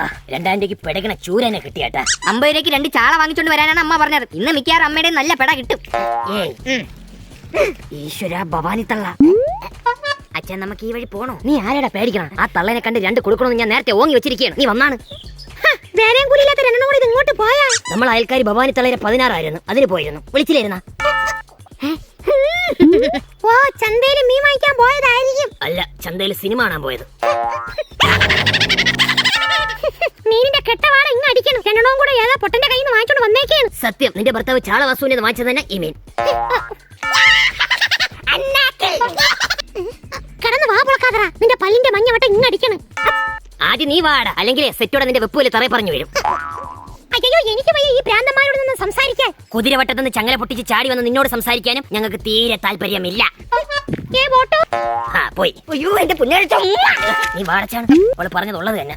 ആ രണ്ടായിരം രൂപയ്ക്ക് പെടകണ ചൂരനെ കിട്ടിയാട്ടാ. അമ്പത് രൂപയ്ക്ക് രണ്ട് ചാള വാങ്ങിച്ചോണ്ട് വരാനാണ് അമ്മ പറഞ്ഞത്. ഇന്ന് മിക്കവാറും അമ്മയുടെ നല്ല പെട കിട്ടും. ഈശ്വര ഭവാനി തള്ള. അച്ഛൻ നമുക്ക് ഈ വഴി പോണോ? നീ ആരാടാ പേടിക്കണം? ആ തള്ളനെ കണ്ട് രണ്ട് കൊടുക്കണമെന്ന് ഞാൻ നേരത്തെ ഓങ്ങി വെച്ചിരിക്കുകയാണ്. നീ വന്നാണ്. വേറെയും കൂലിയില്ലാത്ത രണ്ടെണ്ണം കൂടി ഇങ്ങോട്ട് പോയാ. നമ്മൾ അയൽക്കാരി ഭവാനി തള്ളേരെ പതിനാറായിരുന്നു. അതിന് പോയിരുന്നു. വിളിച്ചില്ലായിരുന്ന ഓ ചന്തയിൽ മീൻ വാങ്ങിക്കാൻ പോയതായിരിക്കും. അല്ല ചന്തയിൽ സിനിമ കാണാൻ പോയത്. പൊട്ടന്റെ കയ്യിൽ നിന്ന് വാങ്ങിച്ചോണ്ട് വന്നേക്കാണ് സത്യം. നിന്റെ ഭർത്താവ് ചാള വസുവിനെ വാങ്ങിച്ചത് തന്നെ ഈ കടന്ന് വാ പൊളക്കാതറ നിന്റെ പല്ലിന്റെ മഞ്ഞ വട്ടം ഇങ്ങ് അടിക്കണം. ആദ്യം നീ വാട. അല്ലെങ്കിൽ സെറ്റോടെ നിന്റെ വെപ്പൂലെ തറയെ പറഞ്ഞു വരും അയ്യോ എനിക്ക് വയ്യ ഈ പ്രാന്തന്മാരോട് നിന്ന് സംസാരിക്കാൻ. കുതിരവട്ടത്തുനിന്ന് ചങ്ങല പൊട്ടിച്ച് ചാടി വന്ന് നിന്നോട് സംസാരിക്കാനും ഞങ്ങൾക്ക് തീരെ താല്പര്യമില്ല. പോയി. അയ്യോ എന്റെ പുന്നഴിച്ച നീ വാടച്ചാണ്. അവൾ പറഞ്ഞതുള്ളത് തന്നെ.